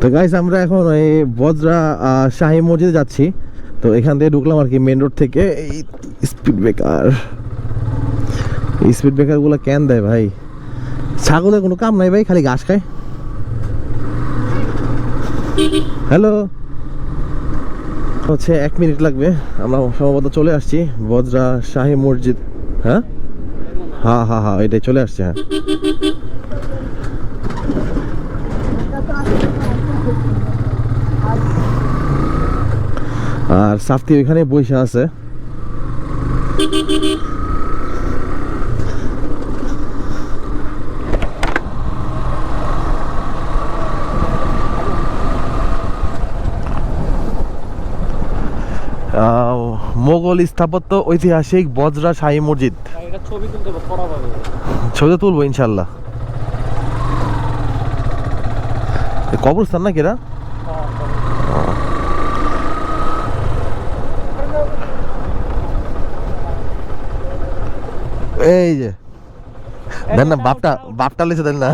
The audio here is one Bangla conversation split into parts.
তো গাইস আমরা এখন এই বজরা শাহী মসজিদে যাচ্ছি। তো এখান থেকে ঢুকলাম আর কি মেন রোড থেকে। এই স্পিড ব্রেকার এই স্পিড ব্রেকারগুলো কেন দেয় ভাই? ছাগলের কোনো কাম নাই ভাই, খালি ঘাস খায়। হ্যালো হচ্ছে এক মিনিট লাগবে। আমরা সম্ভবত চলে আসছি বজরা শাহী মসজিদ। হ্যাঁ? হ্যাঁ হ্যাঁ হ্যাঁ এটাই চলে আসছে হ্যাঁ। আর সাফতি ওইখানে বসে আছে। আহ, মোগল স্থাপত্য ঐতিহাসিক বজরা শাহী মসজিদ। ছবি করা পাবে ছবি তুলবো ইনশাল্লাহ কবরস্থান নাকি এরা? এই যে। দেন না বাপটা বাপটা লিখে দেন না।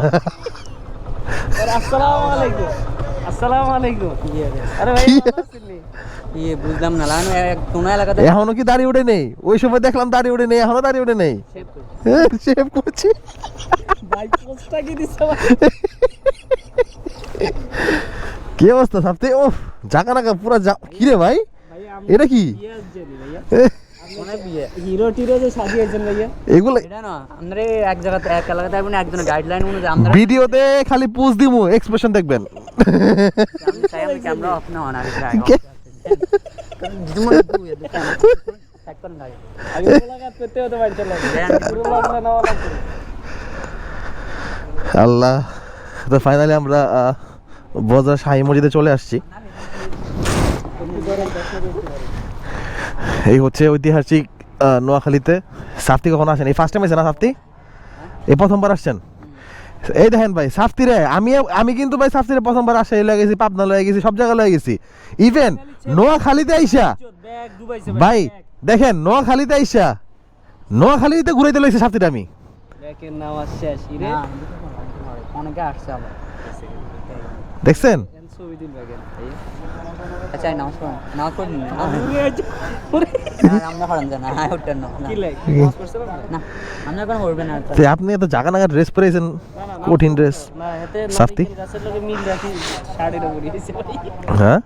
আসসালামু আলাইকুম। আসসালামু আলাইকুম। আরে ভাই কি? ভালো আছেন নি? ইয়ে বুঝলাম না কোন এলাকাতে এখনও কি দাড়ি উঠে নেই? ওই সময় দেখলাম দাড়ি উঠে নেই এখনও দাড়ি উঠে নেই। করছি। ভাই পোস্টটা কি দিছে কি অবস্থা সাথে ও জাকা নাকা পুরা কি রে ভাই? এটা কি? ইয়ে জানি ভাইয়া। এ, কোনে বিয়ে। হিরো টিরো যে সাজিয়েছেন ভাইয়া। এগুলো এটা না আমরা এক জায়গাতে এক এলাকাতে একজনের গাইডলাইন অনুযায়ী আমরা ভিডিওতে খালি পুজ দিমু এক্সপ্রেশন দেখবেন। আল্লাহ তো ফাইনালি আমরা আহ, বজরা শাহী মসজিদে চলে আসছি। এই হচ্ছে ঐতিহাসিক নোয়াখালীতে। সাফতি কখন আসেন? এই ফার্স্ট টাইম এসেন না সাফতি? এই প্রথমবার আসছেন? এই দেখেন ভাই সাফতি রে। আমি আমি কিন্তু ভাই সাফতি রে প্রথমবার আসে লয়ে গেছি পাবনা লয়ে গেছি সব জায়গায় লয়ে গেছি। ইভেন নোয়াখালীতে আইসা ভাই দেখেন নোয়াখালীতে আইসা নোয়াখালীতে ঘুরাইতে লইছে সাফতিরে আমি। দেখছেন? ছবি দিন ব্যাগের আচ্ছা নামাজ পড়েন নামাজ পড়েন না ওরে না, আমরা পড়েন না না ওটা না কি লাগ পাস করছে না না আমরা কোনো পড়বেন না তে আপনি এত জাগা নাগা ড্রেস পরেছেন না, না, কঠিন ড্রেস সাফতি? হ্যাঁ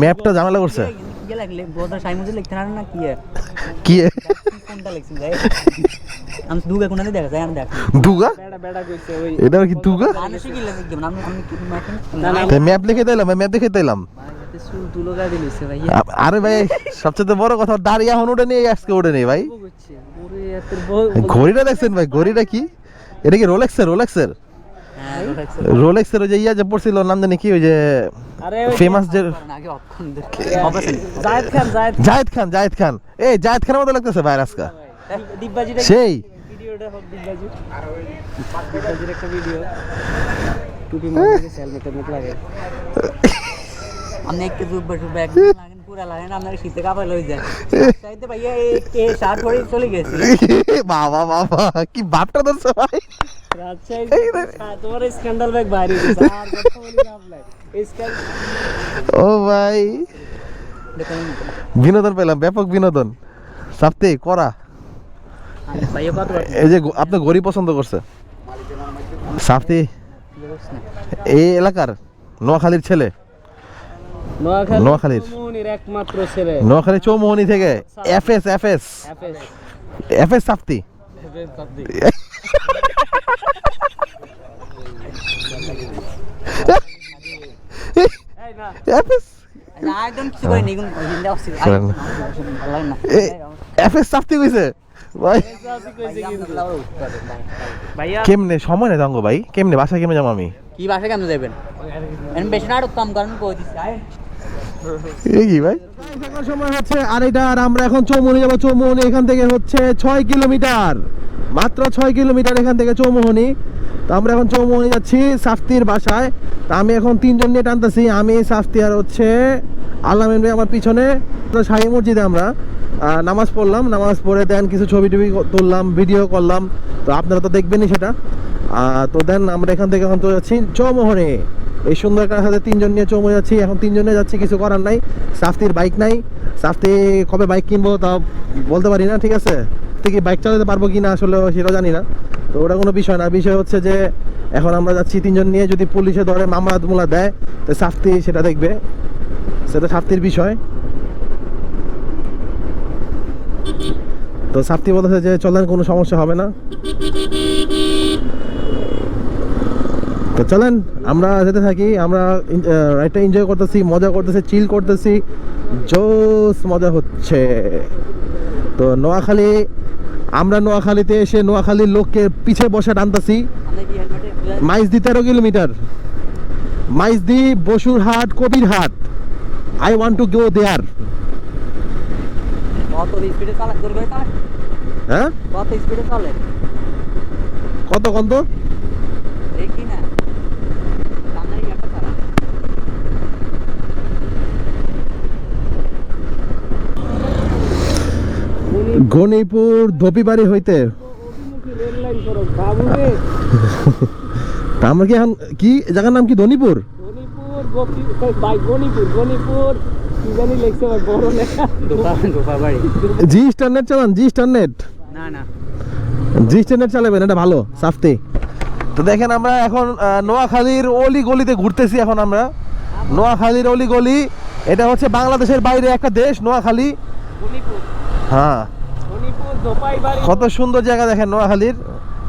ম্যাপটা ঝামেলা করছে ইয়ে লাগলে বোধহয় সাইমুজে লিখতে পারেন না কি এ? কি এ? কোনটা লিখছেন ভাই আমি দুগা কোনটা দেখা যায় আমি দেখি দুগা? বেড়া বেড়া কইছে ওই। এটা কি দুগা? মানুষই কি লিখবে আমি আমি কি মাইকেন না, না, ম্যাপ লিখে দিলাম ম্যাপ দেখে দিলাম। আরে ভাই সবচেয়ে বড় কথা দাঁড়িয়ে এখন উঠে নেই আজকে উঠে নেই ভাই। ঘড়িটা দেখছেন ভাই ঘড়িটা কি? এটা কি রোলেক্সের রোলেক্সের রোলেক্সের ওই যে ইয়া যে পড়ছিল নাম জানি কি ওই যে আরে ফেমাস যে জায়েদ খান জায়েদ খান। জায়েদ খান এই জায়েদ খানের মতো লাগতেছে ভাই আজকা। ডিব্বাজিটা সেই। ভিডিওটা হোক ডিব্বাজি ডিব্বাজির একটা ভিডিও। টুপি মারতে হেলমেটের মতো লাগে। আপনি একটু লাগেন পুরা লাগেন আপনার শীতে কাপড় লই যায়। চাইতে ভাইয়া এই এই শার্ট পরে চলে গেছি। বাবা বাবা কি বাপটা ধরছে ভাই। ও ভাই। বিনোদন পেলাম ব্যাপক বিনোদন। সাপ্তে করা। এই যে আপনি গড়ি পছন্দ করছে। সাফতি এই এলাকার নোয়াখালীর ছেলে। নোয়াখালী নোয়াখালীর। মোহনীর একমাত্র ছেলে। নোয়াখালী চৌমোহনী থেকে F S F S F S F S F S সাবদি কেমনে সময় নেই দাঙ্গো ভাই? কেমনে বাসায় কেমনে যাব আমি? কি ভাষা কেমন যাবেন বেশি না কম করেন কই দিচ্ছি এই ভাই? সময় হচ্ছে আড়াইটা আর আমরা এখন চৌমোহনী যাব। চৌমোহনী এখান থেকে হচ্ছে ছয় কিলোমিটার। মাত্র ছয় কিলোমিটার এখান থেকে চৌমোহনি। তো আমরা এখন চৌমনি যাচ্ছি সাফতির বাসায়। তো আমি এখন তিনজন নিয়ে টানতেছি। আমি, সাফতি আর হচ্ছে আল্লাহ ভাই আমার পিছনে। শাহী মসজিদে আমরা। নামাজ পড়লাম। নামাজ পড়ে দেন কিছু ছবি টবি তুললাম, ভিডিও করলাম। তো আপনারা তো দেখবেনই সেটা। তো দেন আমরা এখান থেকে এখন তো যাচ্ছি চৌমোহনে। এই সুন্দর একটা সাথে তিনজন নিয়ে চৌমোহনে যাচ্ছি। এখন তিনজনে যাচ্ছি, কিছু করার নাই। সাফতির বাইক নাই। সাফতি কবে বাইক কিনবো তা বলতে পারি না, ঠিক আছে? থেকে বাইক চালাতে পারব কি না আসলে সেটা জানি না। তো ওটা কোনো বিষয় না। বিষয় হচ্ছে যে, এখন আমরা যাচ্ছি তিনজন নিয়ে, যদি পুলিশে ধরে মামলা মুলা দেয়, তো সাফতি সেটা দেখবে। সেটা সাফতির বিষয়। তো সাফতি বলেছে যে, চলেন, কোনো সমস্যা হবে না। তো চলেন, আমরা যেতে থাকি। আমরা রাইডটা এনজয় করতেছি, মজা করতেছি চিল করতেছি। জোস মজা হচ্ছে। তো নোয়াখালী আমরা নোয়াখালীতে এসে নোয়াখালীর লোককে পিছে বসে টানতাছি। মাইজ দি তেরো কিলোমিটার। হাট Basurhat Kabirhat. I want to go there হ্যাঁ? কত কত কত দেখি না সামনে একটা চালা গণিপুর ধপিবাড়ি হইতে। আমরা কি এখন কি জায়গার নাম কি ধনীপুর? জি স্টারনেট চালান জি স্টারনেট না না। জি স্টারনেট চালাবেন এটা ভালো সাফতে তো দেখেন আমরা এখন নোয়াখালীর অলি গলিতে ঘুরতেছি এখন আমরা। নোয়াখালীর অলি গলি এটা হচ্ছে বাংলাদেশের বাইরে একটা দেশ নোয়াখালী। হ্যাঁ। কত সুন্দর জায়গা দেখেন নোয়াখালীর।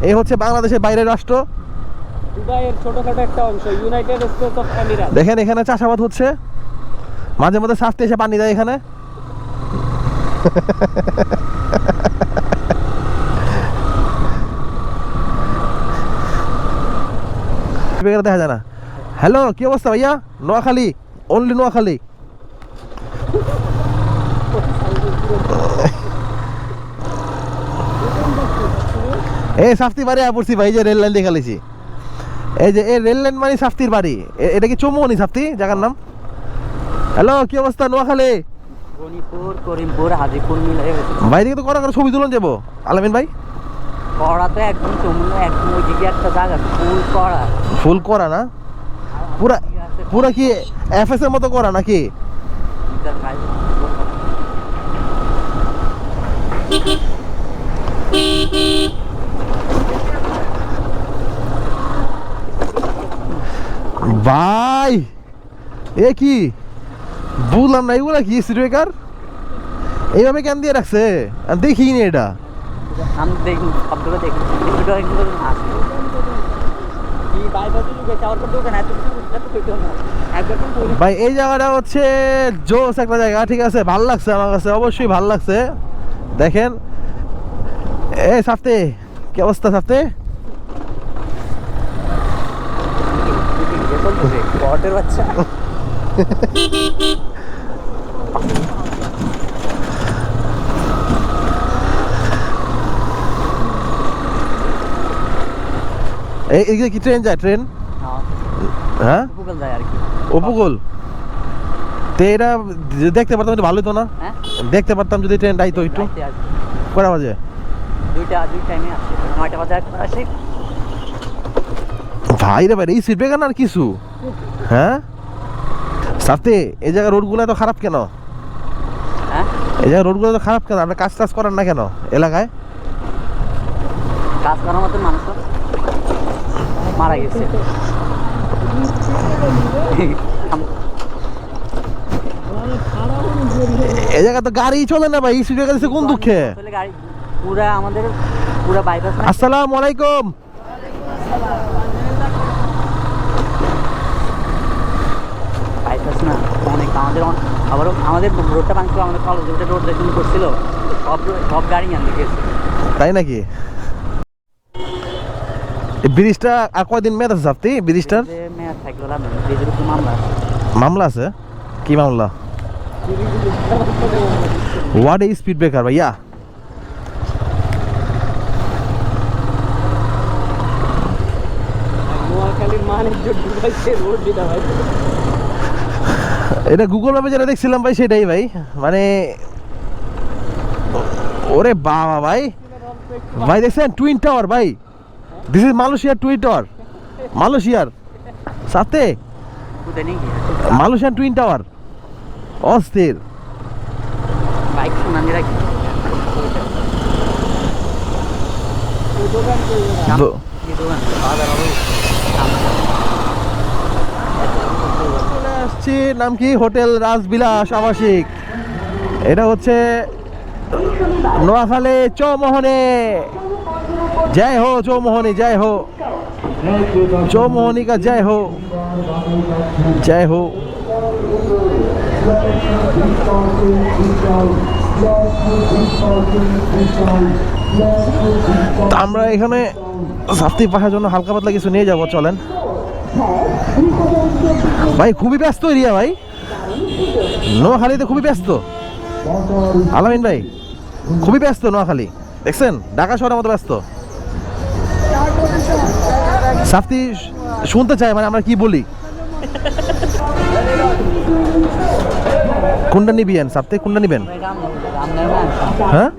এই হচ্ছে বাংলাদেশের বাইরের রাষ্ট্র। দেখেন এখানে চাষাবাদ হচ্ছে। মাঝে মধ্যে সাফতে এসে পানি দেয় এখানে। দেখা যায় না। হ্যালো কি অবস্থা ভাইয়া? নোয়াখালী অনলি নোয়াখালী। এই সাফতি বাড়ি পড়ছি ভাই যে রেল লাইন দেখালেছি এই যে এই রেল লাইন মানে সাফতির বাড়ি। এটা কি চৌমনি সাফতি জায়গার নাম? হ্যালো কি অবস্থা নোয়াখালী? গণিপুর করিমপুর হাজিপুর মিলে ভাই দিকে তো করা করে ছবি তুলন যাব। আলামিন ভাই? তো একদম চমুনা একদম ওইদিকে একটা জায়গা ফুল কড়া। ফুল করা না? পুরা পুরা কি এফএস এর মতো করা নাকি? মিটার ভাই ভাই এ কি? বুঝলাম না এগুলা কি সিটবেকার এইভাবে কেন দিয়ে রাখছে? এটা। দেখি না পরি- ভাই এই জায়গাটা হচ্ছে জোস একটা জায়গা ঠিক আছে? ভালো লাগছে আমার কাছে অবশ্যই ভালো লাগছে। দেখেন। এ সাফতে কি অবস্থা সাফতে ইয়ে বাচ্চা। এইদিকে কি ট্রেন যায় ট্রেন হ্যাঁ, হ্যাঁ? উপকূল যায় আর কি। উপকূল? তো এটা দেখতে পারতাম একটু ভালোই তো না? হ্যাঁ? দেখতে পারতাম যদি ট্রেন আইতো একটু। কটা বাজে? দুইটা দুই টাইমে আসছে নয়টা বাজে একবার আসে। ভাই রে ভাই এই সিট ব্রেকার আর কিছু? হ্যাঁ? সাথে এই জায়গার রোডগুলো এত খারাপ কেন? হ্যাঁ? এই জায়গার রোডগুলো তো খারাপ কেন? আপনি কাজ টাজ করেন না কেন এলাকায়? কাজ করার মতন মানুষ মারা গেছে। এই জায়গা তো গাড়ি চলে না ভাই এই সিট ব্রেকার কোন দুঃখে? পুরা আমাদের পুরা বাইপাস আসসালামু আলাইকুম বাইপাস না অনেক আমাদের আবারও আমাদের রোডটা ভাঙছিল আমাদের কলেজ রোডে রোড দেখুন করছিল। সব সব গাড়ি আনতে গেছে তাই নাকি? এই ব্রিজটা আর কয়দিন মেয়াদ আছে সাপ্তি ব্রিজটার? মেয়াদ থাকল নেই ব্রিজের মামলা আছে। মামলা আছে? কি মামলা? হোয়াট এই স্পিড ব্রেকার ভাইয়া। রোড ভাই এটা গুগল ম্যাপে যেটা দেখছিলাম ভাই, সেটাই ভাই। মানে ওরে বাবা ভাই। ভাই দেখছেন? টুইন টাওয়ার ভাই। দিস ইজ মালয়েশিয়ার টুইন টাওয়ার মালয়েশিয়ার। সাথে? মালয়েশিয়ান টুইন টাওয়ার অস্থির। দোকান যাচ্ছি নাম কি? হোটেল রাজবিলাস আবাসিক। এটা হচ্ছে নোয়াখালী চৌমোহনে। জয় হো চৌমোহনি, জয় হো। চৌমোহনী কা জয় হো। জয় হো। আমরা এখানে সাপ্তি পাহাড়ের জন্য হালকা পাতলা কিছু নিয়ে যাব, চলেন। ভাই, খুবই ব্যস্ত এরিয়া ভাই। নোয়াখালীতে খুবই ব্যস্ত। আলামিন ভাই, খুবই ব্যস্ত নোয়াখালী। দেখছেন? ঢাকা শহরের মতো ব্যস্ত। সাফতি শুনতে চাই মানে আমরা কি বলি? কোনটা নিবেন? সাপ্তাহে কোনটা নিবেন? হ্যাঁ?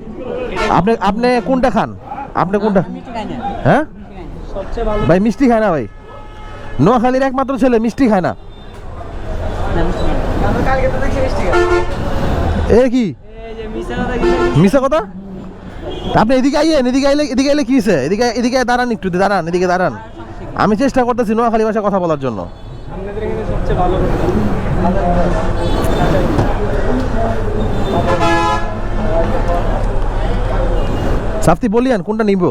আপনি আপনি কোনটা খান? আপনি কোনটা? হ্যাঁ? ভাই, মিষ্টি খায় না ভাই। নোয়াখালীর একমাত্র ছেলে, মিষ্টি খায় না। এ কি? মিশা কথা? আপনি এদিকে আইয়েন, এদিকে আইলে এদিকে আইলে কি এদিকে এদিকে দাঁড়ান একটু, দাঁড়ান, এদিকে দাঁড়ান। আমি চেষ্টা করতেছি নোয়াখালী ভাষায় কথা বলার জন্য। সাফতি, বলিয়ান, কোনটা নিব?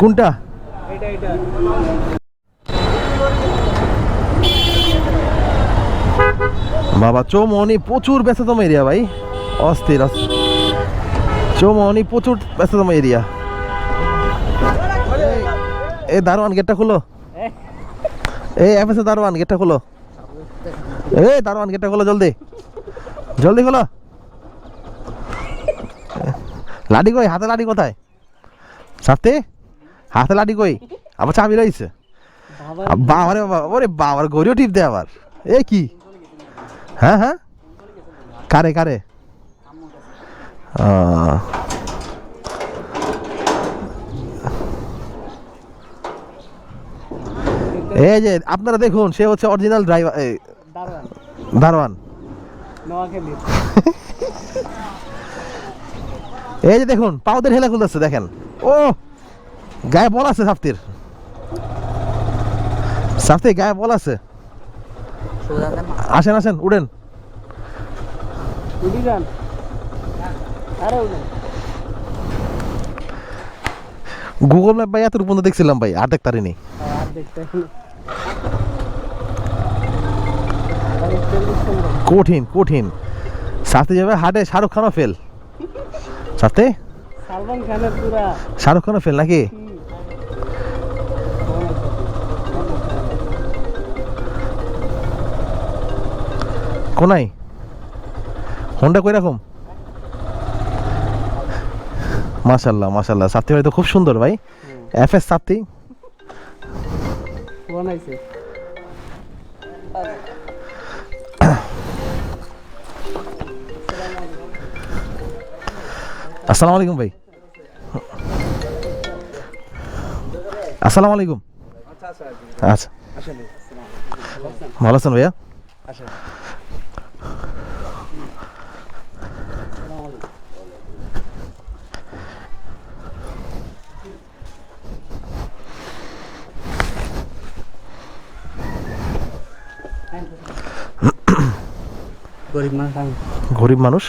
কোনটা বাবা চৌমোহনী প্রচুর ব্যস্ততম এরিয়া ভাই অস্থির। চৌমোহনী প্রচুর ব্যস্ততম এরিয়া এই দারোয়ান গেটটা খুলো এই এফএসএ দারোয়ান গেটটা খুলো এই দারোয়ান গেটটা খুলো জলদি জলদি খুলো লাডি কই হাতে লাডি কোথায় সাথে? হাতে লাডি কই? আবার চাবি রয়েছে? বাবা বাবারে বাবা ওরে বাবার গড়িও টিপ দে আবার। এ কি? হ্যাঁ হ্যাঁ? কারে কারে। এই যে আপনারা দেখুন সে হচ্ছে অরিজিনাল ড্রাইভার দারুণ দারোয়ান। এই যে দেখুন পাউদের হেলা খুলতেছে দেখেন। ও গায়ে বল আছে সাপ্তির সাপ্তি গায়ে বল আছে। আসেন আসেন উড়েন গুগল ম্যাপ ভাই এত রূপ দেখছিলাম ভাই আর দেখতারি নেই কঠিন কঠিন। সাথে যাবে হাটে শাহরুখ খানও ফেল সাথে খানের শাহরুখ খানও ফেল নাকি? কোনাই? হোন্ডা কই রকম মাশাল্লাহ মাশাল্লাহ সাথী ভাই তো খুব সুন্দর ভাই। এফ এস সাথী বানাইছে। আসসালামু আলাইকুম ভাই। আসসালামু আলাইকুম। আচ্ছা। ভালো আছেন ভাইয়া? গরিব মানুষ। গরিব মানুষ?